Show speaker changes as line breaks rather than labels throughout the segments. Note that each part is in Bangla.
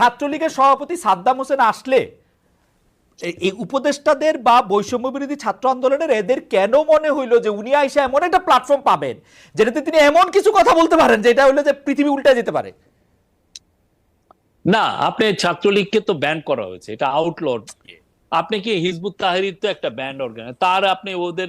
ছাত্রলীগের সভাপতি সাদ্দাম হোসেন আসলে এই- উপদেষ্টাদের বা বৈষম্য বিরোধী ছাত্র আন্দোলনের এদের কেন মনে হইল যে উনি আইসা এমন একটা প্ল্যাটফর্ম পাবেন, যেটাতে তিনি এমন কিছু কথা বলতে পারেন, যেটা হলো যে পৃথিবী উল্টে যেতে পারে?
না, আপনি ছাত্রলীগকে তো ব্যান করা হয়েছে, এটা আউটলড আপনি কি হিজবুত তাহরির তো একটা ব্যান্ড অর্গান তার আপনি ওদের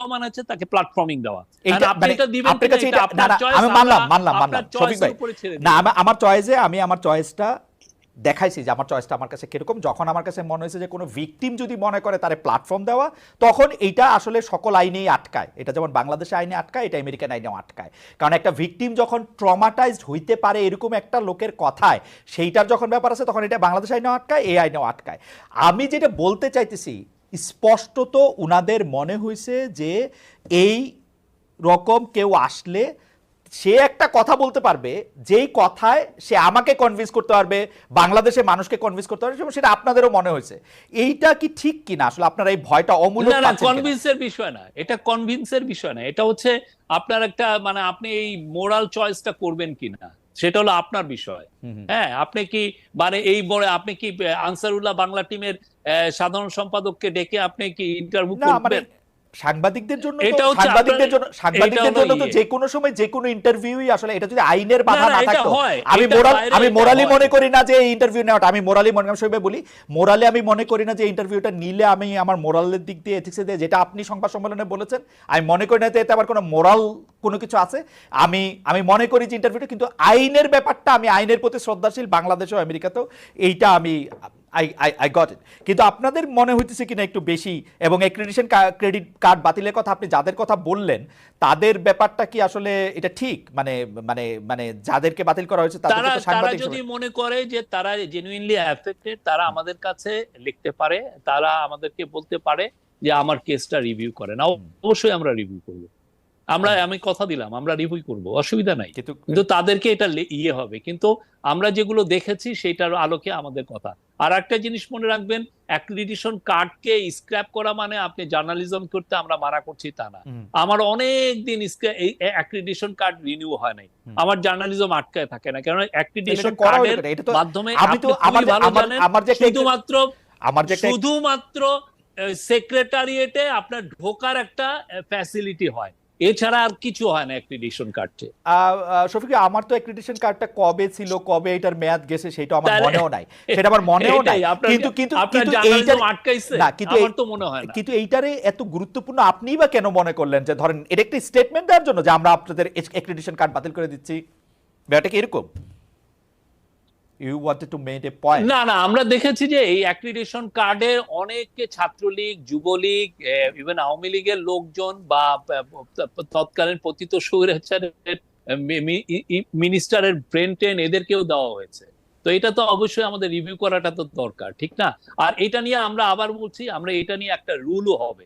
মানে হচ্ছে তাকে প্ল্যাটফর্মিং দেওয়া
মানে
এটা এটা
এটা- আমি মানলাম মানলাম মানলাম। শফিক ভাই
এর উপরে ছেড়ে
না আমার- আমার চয়েসে আমি আমার চয়েসটা দেখাইছি যে আমার চয়েসটা আমার কাছে কীরকম। যখন আমার কাছে মনে হয়েছে যে কোনো ভিকটিম যদি মনে করে তারে প্ল্যাটফর্ম দেওয়া তখন এইটা আসলে সকল আইনেই আটকায়। এটা যেমন বাংলাদেশে আইনে আটকায় এটা আমেরিকান আইনেও আটকায়। কারণ একটা ভিকটিম যখন ট্রমাটাইজড হইতে পারে এরকম একটা লোকের কথায় সেইটার যখন ব্যাপার আছে তখন এটা বাংলাদেশ আইনেও আটকায় এই আইনেও আটকায়। আমি যেটা বলতে চাইতেছি স্পষ্টত উনাদের মনে হয়েছে যে এই রকম কেউ আসলে সে একটা কথা বলতে পারবে যেই কথায় সে আমাকে কনভিন্স করতে পারবে বাংলাদেশে মানুষকে কনভিন্স করতে পারবে এবং সেটা আপনাদেরও মনে হয়েছে। এইটা কি ঠিক কিনা? আসলে আপনারা এই ভয়টা অমূলক
না? কনভিন্সের বিষয় না। এটা কনভিন্সের বিষয় না। এটা হচ্ছে আপনার একটা মানে আপনি এই মোরাল চয়েসটা করবেন কিনা? সেটা হলো আপনার বিষয়। হ্যাঁ আপনি কি মানে এই বড় আপনি কি আনসারুল্লাহ বাংলা টিমের সাধারণ সম্পাদককে ডেকে আপনি কি ইন্টারভিউ
মানে
করবেন?
সাংবাদিকদের জন্য সাংবাদিকদের জন্য সাংবাদিকদের জন্য তো
ইয়ে।
যে কোনো সময় যে কোনো ইন্টারভিউই আসলে এটা যদি আইনের বাধা
না,
থাকতো আমি মোরাল আমি মোরালি মনে করি না যে এই ইন্টারভিউ নেওয়াটা আমি মোরালি মনে বলি মোরালি আমি মনে করি না যে ইন্টারভিউটা নিলে আমি আমার মোরালের দিক দিয়ে এথিক্সে দিয়ে যেটা আপনি সংবাদ সম্মেলনে বলেছেন আমি মনে করি না যে এতে আবার কোনো মোরাল কোনো কিছু আছে? আমি আমি মনে করি যে ইন্টারভিউটা কিন্তু আইনের ব্যাপারটা আমি আইনের প্রতি শ্রদ্ধাশীল বাংলাদেশেও আমেরিকাতেও এইটা আমি I I I got it কিন্তু আপনাদের মনে হইতেছে কিনা একটু বেশি? এবং অ্যাক্রেডিটেশন ক্রেডিট কার্ড বাতিলের কথা আপনি যাদের কথা বললেন তাদের ব্যাপারটা কি আসলে এটা ঠিক? মানে মানে মানে যাদেরকে বাতিল করা হয়েছে
তারা তারা যদি মনে করে যে তারা জেনুইনলি অ্যাফেক্টেড তারা আমাদের কাছে লিখতে পারে তারা আমাদেরকে বলতে পারে যে আমার কেসটা রিভিউ করেন অবশ্যই আমরা রিভিউ করব। আমরা আমি কথা দিলাম আমরা রিভিউ করব অসুবিধা নাই।
কিন্তু
তাদেরকে এটা ইয়ে হবে। কিন্তু আমরা যেগুলো দেখেছি সেটার আলোকে আমাদের কথা। আর একটা জিনিস মনে রাখবেন অ্যাক্রিডিটেশন কার্ডকে স্ক্র্যাপ করা মানে আপনি জার্নালিজম করতে আমরা মানা করছি তা না। আমার অনেক দিন এই অ্যাক্রিডিটেশন কার্ড রিনিউ হয় নাই। আমার জার্নালিজম আটকায় থাকে না। কারণ অ্যাক্রিডিটেশন
এটা করা হলো
কার্ডের মাধ্যমে আপনি ভালো জানেন
আমার যে একটা-
শুধুমাত্র
আমার যে
শুধুমাত্র সেক্রেটারিয়েটে আপনার ঢোকার একটা ফ্যাসিলিটি হয়। এছাড়া আর কিছু হয় না অ্যাক্রিডিশন কার্ডে
শফিক আমার তো অ্যাক্রিডিশন কার্ডটা কবে ছিল কবে এটার মেয়াদ গেছে সেটা আমার মনেও নাই। সেটা আমার মনেও নাই। কিন্তু কিন্তু
জার্নালিজম আটকাইছে।
না, কিন্তু
আমার তো মনে হয় না।
কিন্তু এইটারে এত গুরুত্বপূর্ণ আপনিই বা কেন মনে করলেন যে ধরেন এটা একটি স্টেটমেন্ট দেওয়ার জন্য যে আমরা আপনাদের অ্যাক্রিডিশন কার্ড বাতিল করে দিচ্ছি? ব্যাপারটা কি এরকম? You wanted to make a point
না না, আমরা দেখেছি যে এই অ্যাক্রিডিটেশন কার্ডে অনেকে ছাত্রলীগ, যুবলীগ ইভেন আওয়ামী লীগের লোকজন বা তৎকালীন পতিত স্বৈরাচারের মিনিস্টারের ব্রেন টেন এদেরকেও দেওয়া হয়েছে। তো এটা তো অবশ্যই আমাদের রিভিউ করাটা তো দরকার, ঠিক না? আর এটা নিয়ে আমরা আবার বলছি, আমরা এটা নিয়ে একটা রুলও হবে।